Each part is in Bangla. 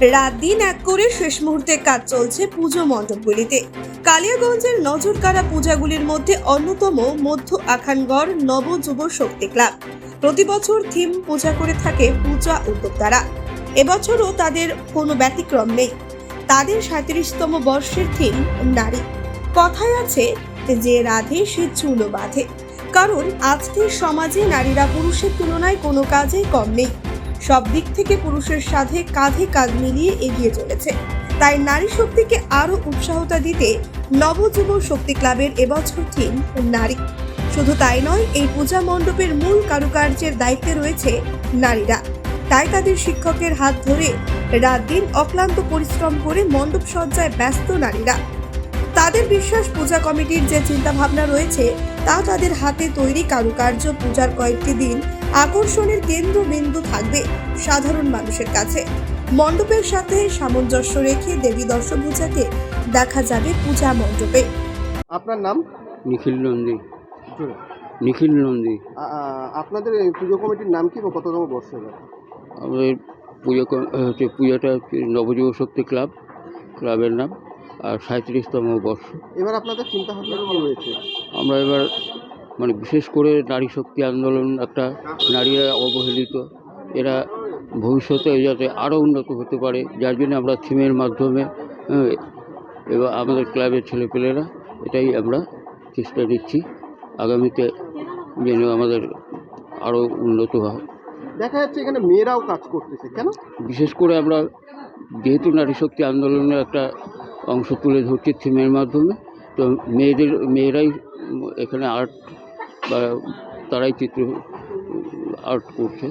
রাত দিন এক করে শেষ মুহূর্তে কাজ চলছে পুজো মণ্ডপগুলিতে। কালিয়াগঞ্জের নজর নজরকাড়া পূজাগুলির মধ্যে অন্যতম মধ্য আখানগড় নব যুব শক্তি ক্লাব। প্রতি বছর থিম পূজা করে থাকে পূজা উদ্যোক্তারা। এবছরও তাদের কোনো ব্যতিক্রম নেই। তাদের সাঁত্রিশতম বর্ষের থিম নারী। কথায় আছে যে রাধে সে চুলো বাঁধে। কারণ আজকের সমাজে নারীরা পুরুষের তুলনায় কোনো কাজেই কম নেই। সব দিক থেকে পুরুষের সাথে কাঁধে কাঁধ মিলিয়ে এগিয়ে চলেছে। তাই নারী শক্তিকে আরও উৎসাহতা দিতে নবযুব শক্তি ক্লাবের এবছর থিম নারী। শুধু তাই নয়, এই পূজা মণ্ডপের মূল কারুকার্যের দায়িত্বে রয়েছে নারীরা। তাই তাদের শিক্ষকের হাত ধরে রাত দিন অক্লান্ত পরিশ্রম করে মণ্ডপ সজ্জায় ব্যস্ত নারীরা। তাদের বিশ্বাস পূজা কমিটির যে চিন্তাভাবনা রয়েছে, তা তাদের হাতে তৈরি কারুকার্য পূজার কয়েকটি দিন আকর্ষণের কেন্দ্রবিন্দু থাকবে সাধারণ মানুষের কাছে। মণ্ডপের সাথে সামঞ্জস্য রেখে দেবী দর্শপূজাকে দেখা যাবে পূজা মণ্ডপে। আপনার নাম? নিখিল নন্দী। নিখিল নন্দী। আপনাদের পুজো কমিটির নাম কি বা কততম বর্ষ আমাদের পুজো হচ্ছে পূজাটা হচ্ছে নবযুব শক্তি ক্লাব ক্লাবের নাম আর সাঁত্রিশতম বর্ষ। এবার আপনাদের চিন্তা ভাবনা রয়েছে। আমরা এবার মানে বিশেষ করে নারী শক্তি আন্দোলন একটা নারীরা অবহেলিত। এরা ভবিষ্যতে যাতে আরও উন্নত হতে পারে যার জন্য আমরা থিমের মাধ্যমে এবার আমাদের ক্লাবের ছেলেপেলেরা এটাই আমরা চেষ্টা নিচ্ছি। আগামীতে যেন আমাদের আরও উন্নত হয়। দেখা যাচ্ছে এখানে মেয়েরাও কাজ করতেছে কেন? বিশেষ করে আমরা যেহেতু নারী শক্তি আন্দোলনের একটা অংশ তুলে ধরছি থিমের মাধ্যমে তো মেয়েদের মেয়েরাই এখানে আর্ট বা তারাই চিত্র আর্ট করছে।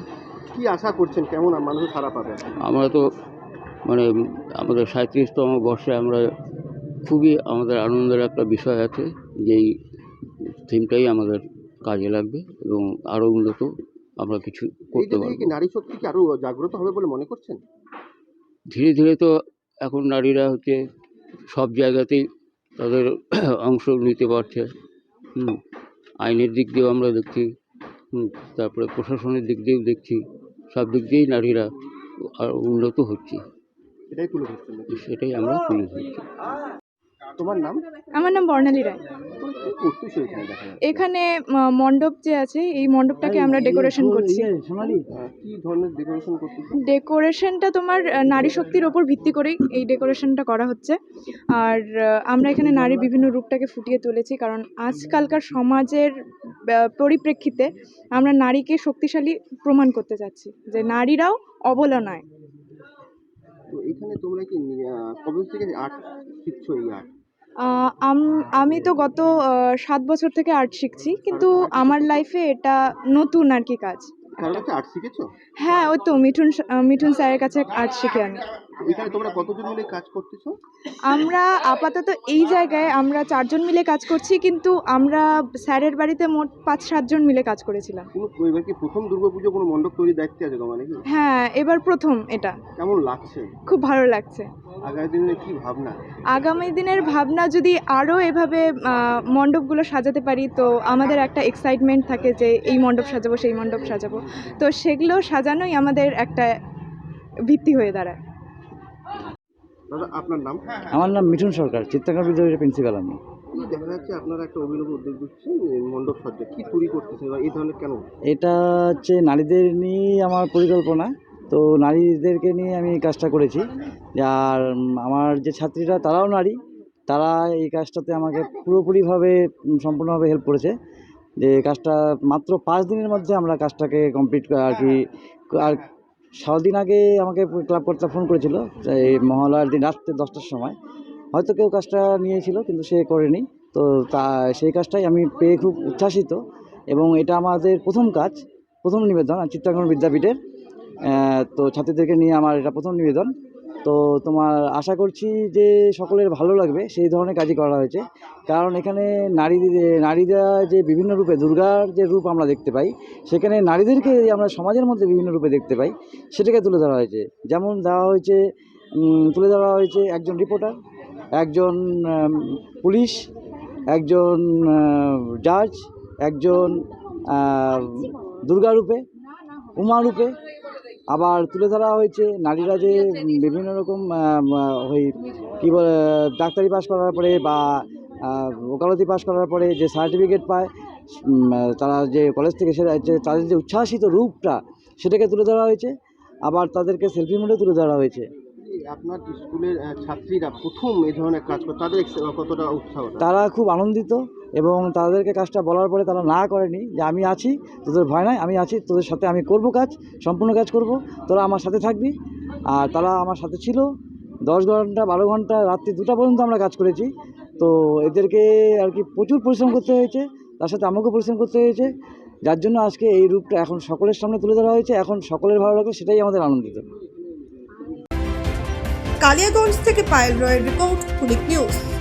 কি আশা করছেন? কেমন মানুষ সারা পাবে? আমরা তো মানে আমাদের সাঁত্রিশতম বর্ষে আমরা খুবই আমাদের আনন্দের একটা বিষয় আছে যে এই থিমটাই আমাদের কাজে লাগবে এবং আরও উন্নত আমরা কিছু করতে পারব। কি নারী শক্তি কি আরও জাগ্রত হবে বলে মনে করছেন? ধীরে ধীরে তো এখন নারীরা হচ্ছে সব জায়গাতেই তাদের অংশ নিতে পারছে। হুম। আইনের দিক দিয়েও আমরা দেখছি তারপরে প্রশাসনের দিক দিয়েও দেখছি সব দিক দিয়েই নারীরা উন্নত হচ্ছে? সেটাই আমরা তুলে ধরছি তোমার নাম? আমার নাম বর্ণালী রায়। এখানে মণ্ডপ যে আছে এই মণ্ডপটাকে আমরা ডেকোরেশন করছি। আহ, কি ধরনের ডেকোরেশন করতেছো? ডেকোরেশনটা তোমার নারী শক্তির ওপর ভিত্তি করেই এই ডেকোরেশনটা করা হচ্ছে। আর আমরা এখানে নারীর বিভিন্ন রূপটাকে ফুটিয়ে তুলেছি কারণ আজকালকার সমাজের পরিপ্রেক্ষিতে আমরা নারীকে শক্তিশালী প্রমাণ করতে চাচ্ছি যে নারীরাও অবলা নয় তো এখানে তোমরা কি কবে থেকে আর্ট শিখছো এই আর্ট? আম- আমি তো গত সাত বছর থেকে আর্ট শিখছি কিন্তু আমার লাইফে এটা নতুন আর কি কাজ। কারও আর্ট শিখেছো? হ্যাঁ ওই তো মিঠুন মিঠুন স্যারের কাছে আর্ট শিখে আমি। আমরা আপাতত এই জায়গায় আমরা চারজন মিলে কাজ করছি কিন্তু আমরা স্যারের বাড়িতে মোট পাঁচ সাতজন মিলে কাজ করেছিলাম। কোনো এবার কি প্রথম দুর্গাপুজো কোনো মণ্ডপ তৈরির দায়িত্বে আছে তোমার নাকি? হ্যাঁ এবার প্রথম এটা। কেমন লাগছে? খুব ভালো লাগছে। আগামী দিনে কি ভাবনা? আগামী দিনের ভাবনা যদি আরও এভাবে মণ্ডপগুলো সাজাতে পারি তো আমাদের একটা এক্সাইটমেন্ট থাকে যে এই মণ্ডপ সাজাবো সেই মণ্ডপ সাজাবো। তো সেগুলো সাজানোই আমাদের একটা ভিত্তি হয়ে দাঁড়ায়। দাদা আপনার নাম? আমার নাম মিঠুন সরকার চিত্রাঙ্কন বিদ্যাপীঠের প্রিন্সিপাল আমি। কি দেখা যাচ্ছে আপনারা একটা অভিনব উদ্যোগ দিচ্ছেন মণ্ডপ সজ্জা কি তৈরি করতেছেন বা এই ধরনের কেন? এটা হচ্ছে নারীদের নিয়েই আমার পরিকল্পনা। তো নারীদেরকে নিয়ে আমি এই কাজটা করেছি। আর আমার যে ছাত্রীরা, তারাও নারী। তারা এই কাজটাতে আমাকে পুরোপুরিভাবে সম্পূর্ণভাবে হেল্প করেছে। যে কাজটা মাত্র পাঁচ দিনের মধ্যে আমরা কাজটাকে কমপ্লিট আর কি, আর সাত দিন আগে আমাকে ক্লাব কর্তা ফোন করেছিল এই মহালয়ার দিন রাত্রে দশটার সময়। হয়তো কেউ কাজটা নিয়েছিল, কিন্তু সে করেনি। তো তা, সেই কাজটাই আমি পেয়ে খুব উচ্ছ্বাসিত। এবং এটা আমাদের প্রথম কাজ, প্রথম নিবেদন, আর চিত্রাঙ্কন বিদ্যাপীঠের। তো ছাত্রীদেরকে নিয়ে আমার এটা প্রথম নিবেদন। তো তোমার আশা করছি যে সকলের ভালো লাগবে সেই ধরনের কাজই করা হয়েছে। কারণ এখানে নারী নারীরা যে বিভিন্ন রূপে দুর্গার যে রূপ আমরা দেখতে পাই সেখানে নারীদেরকে আমরা সমাজের মধ্যে বিভিন্ন রূপে দেখতে পাই সেটাকে তুলে ধরা হয়েছে। যেমন দেওয়া হয়েছে তুলে ধরা হয়েছে একজন রিপোর্টার একজন পুলিশ একজন জাজ একজন আহ, দুর্গা রূপে উমা রূপে আবার তুলে ধরা হয়েছে নারীরা যে বিভিন্ন রকম ওই কী বলে ডাক্তারি পাশ করার পরে বা ওকালতি পাস করার পরে যে সার্টিফিকেট পায় তারা যে কলেজ থেকে সেটা যে তাদের যে উচ্ছ্বাসিত রূপটা সেটাকে তুলে ধরা হয়েছে। আবার তাদেরকে সেলফি মোডে তুলে ধরা হয়েছে। আপনার স্কুলের ছাত্রীরা প্রথম এই ধরনের কাজ করে তাদের কতটা উৎসাহ? তারা খুব আনন্দিত। এবং তাদেরকে কাজটা বলার পরে তারা না করেনি যে আমি আছি, তোদের ভয় নাই, আমি আছি, তোদের সাথে আমি করব কাজ, সম্পূর্ণ কাজ করব। তোরা আমার সাথে থাকবি। আর তারা আমার সাথে ছিল। দশ ঘণ্টা, বারো ঘণ্টা, রাত্রি দুটা পর্যন্ত আমরা কাজ করেছি। তো এদেরকে আর কি প্রচুর পরিশ্রম করতে হয়েছে। তার সাথে আমাকেও পরিশ্রম করতে হয়েছে। যার জন্য আজকে এই রূপটা এখন সকলের সামনে তুলে ধরা হয়েছে। এখন সকলের ভালো লাগে সেটাই আমাদের আনন্দিত। কালিয়াগঞ্জ থেকে পায়েল রয়ের রিপোর্ট নিউজ।